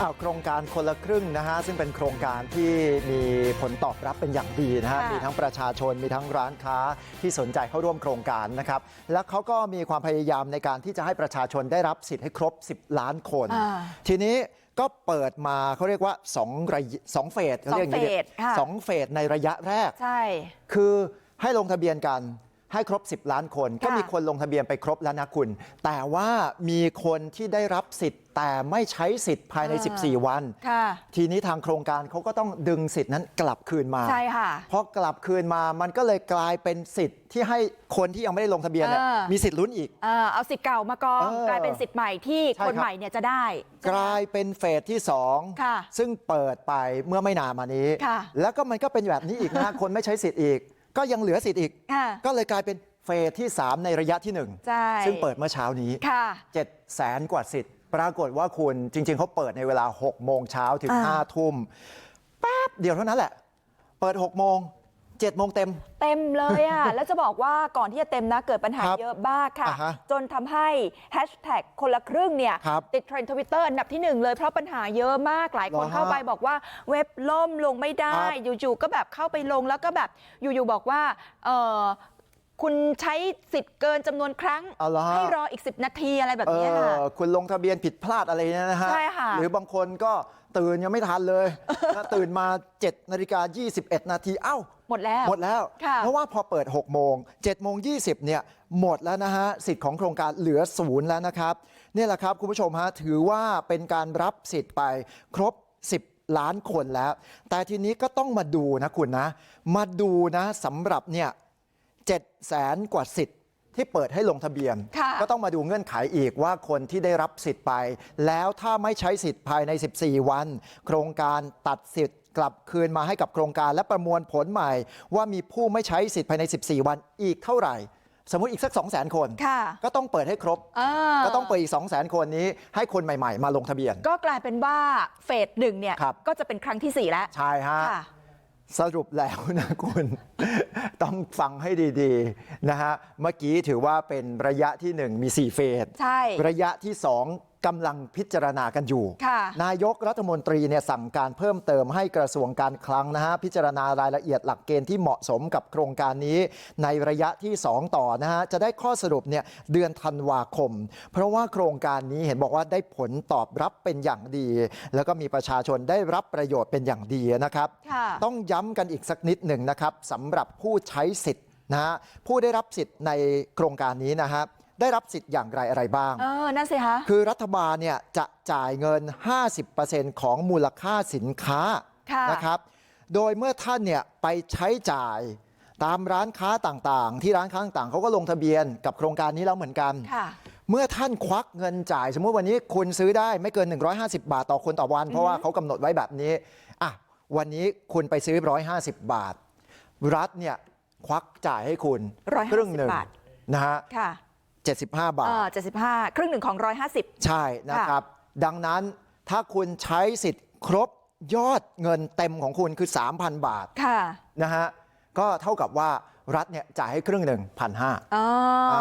อ้าวโครงการคนละครึ่งนะฮะซึ่งเป็นโครงการที่มีผลตอบรับเป็นอย่างดีนะฮะค่ะมีทั้งประชาชนมีทั้งร้านค้าที่สนใจเข้าร่วมโครงการนะครับและเขาก็มีความพยายามในการที่จะให้ประชาชนได้รับสิทธิ์ให้ครบ 10 ล้านคนอ่าทีนี้ก็เปิดมาเขาเรียกว่า2ระยะสองเฟสเขาเรียกอย่างนี้สองเฟสค่ะสองเฟสในระยะแรกใช่คือให้ลงทะเบียนกัน ให้ครบ10ล้านคนก็ค่ะมีคนลงทะเบียนไปครบแล้วนะคุณแต่ว่ามีคนที่ได้รับสิทธิ์แต่ไม่ใช้สิทธิ์ภายใน14วันค่ะทีนี้ทางโครงการเขาก็ต้องดึงสิทธิ์นั้นกลับคืนมาใช่ค่ะพอกลับคืนมามันก็เลยกลายเป็นสิทธิ์ที่ให้คนที่ยังไม่ได้ลงทะเบียนเนี่ยเออมีสิทธิ์ลุ้นอีกเออเอาสิทธิ์เก่ามากองเออกลายเป็นสิทธิ์ใหม่ที่ใช่คนครับใหม่เนี่ยจะได้กลายเป็นเฟสที่2ค่ะซึ่งเปิดไปเมื่อไม่นานมานี้ค่ะแล้วก็มันก็เป็นแบบนี้อีกนะคนไม่ใช้สิทธิ์อีก ก็ยังเหลือสิทธิ์อีกค่ะก็เลยกลายเป็นเฟสที่3ในระยะที่ใช่1ซึ่งเปิดเมื่อเช้านี้ค่ะ7แสนกว่าสิทธิ์ปรากฏว่าคุณจริงๆเขาเปิดในเวลา6โมงเช้าถึงอ่า5ทุ่มแป๊บเดียวเท่านั้นแหละเปิด6โมง 7โมงเต็ม เต็มเลยอะ แล้วจะบอกว่าก่อนที่จะเต็มนะเกิดปัญหาครับเยอะมากค่ะ อ่าฮะจนทำให้แฮชแท็กคนละครึ่งเนี่ย ครับติดเทรนด์ทวิตเตอร์อันดับที่หนึ่งเลย เพราะปัญหาเยอะมากหลายคนเหรอฮะเข้าไปบอกว่าเว็บล่มลงไม่ได้ ครับอยู่ๆก็แบบเข้าไปลงแล้วก็แบบอยู่ๆบอกว่าเออ คุณใช้สิทธิ์เกินจำนวนครั้งเอาเหรอฮะให้รออีก 10 นาทีอะไรแบบเอเนี้ยค่ะอคุณลงทะเบียนผิดพลาดอะไรเนี่ยนะฮะใช่ค่ะหรือบางคนก็ตื่นยังไม่ทันเลยนะตื่นมา7นาฬิกา21 นาทีเอ้า หมดแล้วหมดแล้วค่ะเพราะว่าพอเปิด 6 โมง7โมง20เนี่ยหมดแล้วนะฮะสิทธิ์ของโครงการเหลือศูนย์แล้วนะครับนี่แหละครับคุณผู้ชมฮะถือว่าเป็นการรับสิทธิ์ไปครบ 10ล้านคนแล้ว แต่ทีนี้ก็ต้องมาดูนะคุณนะ มาดูนะสำหรับเนี่ย 7แสนกว่าสิทธิ์ที่เปิดให้ลงทะเบียนค่ะก็ต้องมาดูเงื่อนไขอีกว่าคนที่ได้รับสิทธิ์ไปแล้วถ้าไม่ใช้สิทธิ์ภายใน14วันโครงการตัดสิทธิ์กลับคืนมาให้กับโครงการและประมวลผลใหม่ว่ามีผู้ไม่ใช้สิทธิ์ภายใน14วันอีกเท่าไหร่สมมุติอีกสัก2 0 0 0 0 0คนค่ะก็ต้องเปิดให้ครบอ่าก็ต้องเปิดอีก2 0 0 0 0 0คนนี้ให้คนใหม่ ๆ มาลงทะเบียน ก็กลายเป็นว่าเฟสหนึ่งเนี่ยครับก็จะเป็นครั้งที่สี่แล้วใช่ฮะค่ะ สรุปแล้วนะคุณต้องฟังให้ดีๆนะฮะเมื่อกี้ถือว่าเป็นระยะที่1มี4เฟสใช่ระยะที่2 กำลังพิจารณากันอยู่ค่ะนายกรัฐมนตรีเนี่ยสั่งการเพิ่มเติมให้กระทรวงการคลังนะฮะพิจารณารายละเอียดหลักเกณฑ์ที่เหมาะสมกับโครงการนี้ในระยะที่2ต่อนะฮะจะได้ข้อสรุปเนี่ยเดือนธันวาคม เพราะว่าโครงการนี้เห็นบอกว่าได้ผลตอบรับเป็นอย่างดี แล้วก็มีประชาชนได้รับประโยชน์เป็นอย่างดีนะครับค่ะต้องย้ำกันอีกสักนิดหนึ่งนะครับสำหรับผู้ใช้สิทธิ์นะฮะผู้ได้รับสิทธิ์ในโครงการนี้นะฮะ ได้รับสิทธิ์อย่างไรอะไรบ้างเออนั่นสิคะคือรัฐบาลเนี่ยจะจ่ายเงิน50%ของมูลค่าสินค้าค่ะนะครับโดยเมื่อท่านเนี่ยไปใช้จ่ายตามร้านค้าต่างๆที่ร้านค้าต่างๆเขาก็ลงทะเบียนกับโครงการนี้แล้วเหมือนกันค่ะเมื่อท่านควักเงินจ่ายสมมุติวันนี้คุณซื้อได้ไม่เกิน 150 บาทต่อคนต่อวัน เพราะว่าเขากำหนดไว้แบบนี้อะวันนี้คุณไปซื้อ 150 บาท รัฐเนี่ยควักจ่ายให้คุณ150ครึ่งหนึ่งบาทนะฮะ ค่ะ75บาเอทอเจ็ดสิบห้าครึ่งหนึ่งของร้อยห้าสิบใช่นะครับดังนั้นถ้าคุณใช้สิทธิ์ครบยอดเงินเต็มของคุณคือ3,000บาทค่ะนะฮะก็เท่ากับว่ารัฐเนี่ยจ่ายให้ครึ่งหนึ่งพันห้าอ๋ออ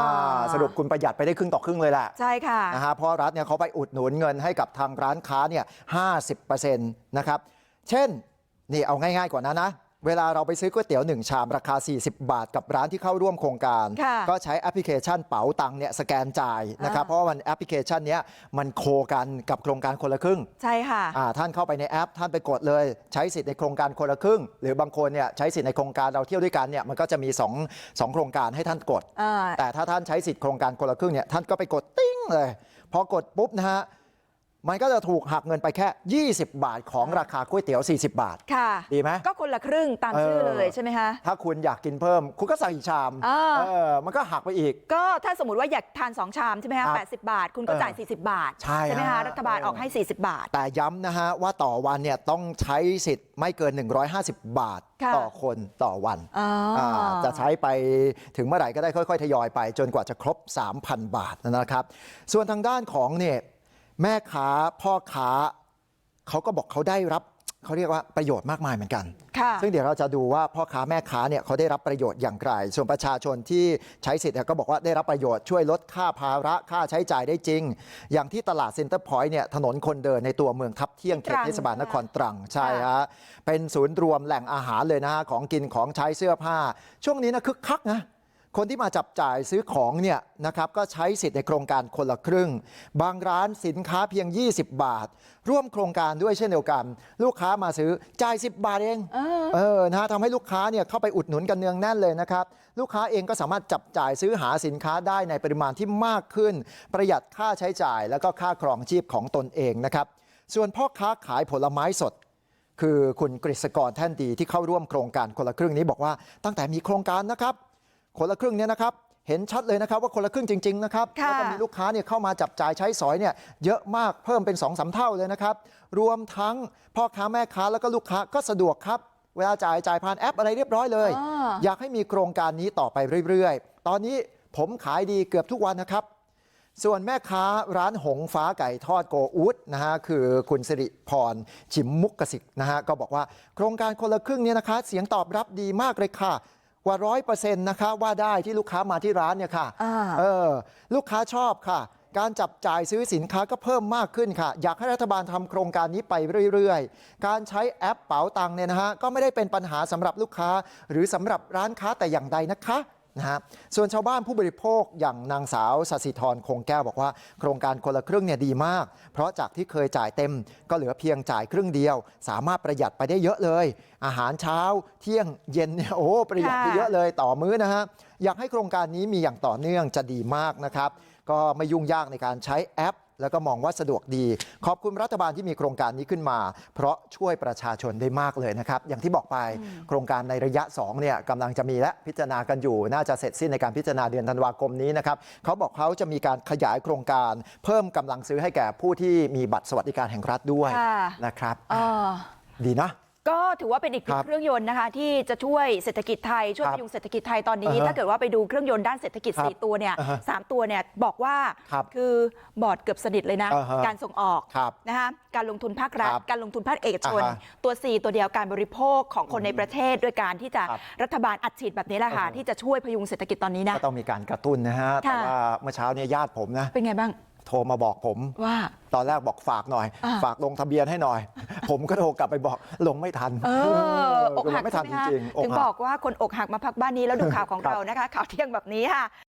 สรุปคุณประหยัดไปได้ครึ่งต่อครึ่งเลยแหละใช่ค่ะนะฮะเพราะรัฐเนี่ยเขาไปอุดหนุนเงินให้กับทางร้านค้าเนี่ยห้าสิบเปอร์เซ็นต์นะครับเช่นนี่เอาง่ายๆกว่านั้นนะ เวลาเราไปซื้อก๋วยเตี๋ยว1ชามราคา40บาทกับร้านที่เข้าร่วมโครงการค่ะก็ใช้แอปพลิเคชันเป๋าตังค์เนี่ยสแกนจ่ายนะครับอ่าเพราะว่ามันแอปพลิเคชันเนี้ยมันโคกันกับโครงการคนละครึ่งใช่ค่ะอ่าท่านเข้าไปในแอปท่านไปกดเลยใช้สิทธิ์ในโครงการคนละครึ่ง หรือบางคนเนี่ยใช้สิทธิ์ในโครงการเราเที่ยวด้วยกันเนี่ยมันก็จะมี2องสองโครงการให้ท่านกดอ่าแต่ถ้าท่านใช้สิทธิ์โครงการคนละครึ่งเนี่ยท่านก็ไปกดติ้งเลยพอกดปุ๊บนะฮะ มันก็จะถูกหักเงินไปแค่20บาทของราคาก๋วยเตี๋ยว40บาทค่ะดีไหมก็คนละครึ่งตามชื่อเออเลยใช่ไหมคะถ้าคุณอยากกินเพิ่มคุณก็สั่งอีกชามอ่าเออมันก็หักไปอีกก็ถ้าสมมติว่าอยากทาน2ชามใช่ไหมครัคะบ80บาท คุณก็จ่ายเออ40บาทใช่ไหมฮะคะรัฐบาลเออออกให้ 40 บาท แต่ย้ำนะฮะว่าต่อวันเนี่ยต้องใช้สิทธิ์ไม่เกิน 150 บาทค่ะต่อคนต่อวันอ๋อออ่าจะใช้ไปถึงเมื่อไหร่ก็ได้ค่อย ๆ ทยอยไป จนกว่าจะครบ 3,000 บาทนะครับ ส่วนทางด้านของเนี่ย แม่ค้าพ่อค้าเขาก็บอกเขาได้รับเขาเรียกว่าประโยชน์มากมายเหมือนกันค่ะซึ่งเดี๋ยวเราจะดูว่าพ่อค้าแม่ค้าเนี่ยเขาได้รับประโยชน์อย่างไรส่วนประชาชนที่ใช้สิทธิ์เนี่ยก็บอกว่าได้รับประโยชน์ช่วยลดค่าภาระค่าใช้จ่ายได้จริง อย่างที่ตลาดเซ็นเตอร์พอยต์เนี่ยถนนคนเดินในตัวเมืองทับเที่ยงเขตตรังเทศบาลนครตรังใช่ค่ะฮะเป็นศูนย์รวมแหล่งอาหารเลยนะฮะของกินของใช้เสื้อผ้าช่วงนี้นะคึกคักนะ คนที่มาจับจ่ายซื้อของเนี่ยนะครับก็ใช้สิทธิ์ในโครงการคนละครึ่งบางร้านสินค้าเพียง20บาท ร่วมโครงการด้วยเช่นเดียวกัน ลูกค้ามาซื้อจ่าย10 บาทเองเออเออนะฮะทำให้ลูกค้าเนี่ยเข้าไปอุดหนุนกันเนืองแน่นเลยนะครับลูกค้าเองก็สามารถจับจ่ายซื้อหาสินค้าได้ในปริมาณที่มากขึ้น ประหยัดค่าใช้จ่าย แล้วก็ค่าครองชีพของตนเองนะครับส่วนพ่อค้าขายผลไม้สดคือคุณกฤษกรแท่นดีที่เข้าร่วมโครงการคนละครึ่งนี้บอกว่าตั้งแต่มีโครงการนะครับ คนละครึ่งเนี่ยนะครับเห็นชัดเลยนะครับว่าคนละครึ่งจริงๆนะครับค่ะแล้วก็มีลูกค้าเนี่ยเข้ามาจับจ่ายใช้สอยเนี่ยเยอะมากเพิ่มเป็น2อสเท่าเลยนะครับรวมทั้งพ่อค้าแม่ค้าแล้วก็ลูกค้าก็สะดวกครับเวลาจ่ายจ่ายผ่านแอปอะไรเรียบร้อยเลยอ่าอยากให้มีโครงการนี้ต่อไปเรื่อยๆ ตอนนี้ผมขายดีเกือบทุกวันนะครับ ส่วนแม่ค้าร้านหงฟ้าไก่ทอดโกอูดนะฮะคือคุณสิริพรชิมมุกกสิกนะฮะก็บอกว่าโครงการคนละครึ่งเนี้นะคะ เสียงตอบรับดีมากเลยค่ะ กว่าร้อยเปอร์เซ็นต์นะคะว่าได้ที่ลูกค้ามาที่ร้านเนี่ยค่ะอ่าเออลูกค้าชอบค่ะ การจับจ่ายซื้อสินค้าก็เพิ่มมากขึ้นค่ะ อยากให้รัฐบาลทำโครงการนี้ไปเรื่อยๆ การใช้แอปเป๋าตังค์เนี่ยนะฮะก็ไม่ได้เป็นปัญหาสำหรับลูกค้าหรือสำหรับร้านค้าแต่อย่างใดนะคะ นะฮะส่วนชาวบ้านผู้บริโภคอย่างนางสาวสสิธรคงแก้วบอกว่าโครงการคนละครึ่งเนี่ยดีมาก เพราะจากที่เคยจ่ายเต็มก็เหลือเพียงจ่ายครึ่งเดียว สามารถประหยัดไปได้เยอะเลย อาหารเช้าเที่ยงเย็นเนี่ยโอ้ประหยัดไปเยอะเลยต่อมื้อนะฮะอยากให้โครงการนี้มีอย่างต่อเนื่องจะดีมากนะครับ ก็ไม่ยุ่งยากในการใช้แอปแล้วก็มองว่าสะดวกดีขอบคุณรัฐบาลที่มีโครงการนี้ขึ้นมาเพราะช่วยประชาชนได้มากเลยนะครับอย่างที่บอกไปโครงการในระยะ2เนี่ยกำลังจะมีและพิจารณากันอยู่น่าจะเสร็จสิ้นในการพิจารณาเดือนธันวาคมนี้นะครับเขาบอกเขาจะมีการขยายโครงการ เพิ่มกำลังซื้อให้แก่ผู้ที่มีบัตรสวัสดิการแห่งรัฐด้วยค่ะนะครับเออดีนะ ก็ถือว่าเป็นอีกหนึ่ครังบเครื่องยนต์นะคะที่จะช่วยเศรษฐกิจไทยช่วยครัพบยุงเศรษฐกิจไทยตอนนี้อ่าฮะถ้าเกิดว่าไปดูเครื่องยนต์ด้านเศรษฐกิจครับ4ตัวเนี่ยอ่าฮะสามตัวเนี่ยบอกว่าครับอบอร์ดเกือบสนิทเลยนะอ่าฮะการส่งออกครับนะคะการลงทุนภาครัฐครับการลงทุนภาคเอกชนอ่าฮะตัว 4 ตัวเดียวการบริโภคของคนในประเทศ ด้วยการที่จะครับรัฐบาลอัดฉีดแบบนี้แหละค่ะอ่าฮะที่จะช่วยพยุงเศรษฐกิจตอนนี้นะก็ต้องมีการกระตุ้นนะฮะแต่ค่ะว่าเมื่อเช้าเนี่ยญาติผมนะเป็นไงบ้างโทรมาบอกผมว่าตอนแรกบอกฝากหน่อยอ่าฝากลงทะเบียนให้หน่อย ผมก็โทรกลับไปบอกลงไม่ทันเอออกลหังกไม่ทันใช่ไหมคะจริงๆอกถึงหับกอกว่าคนอกหักมาพักบ้านนี้แล้วดูข่าวของครับเรานะคะข่าวเที่ยงแบบนี้ค่ะ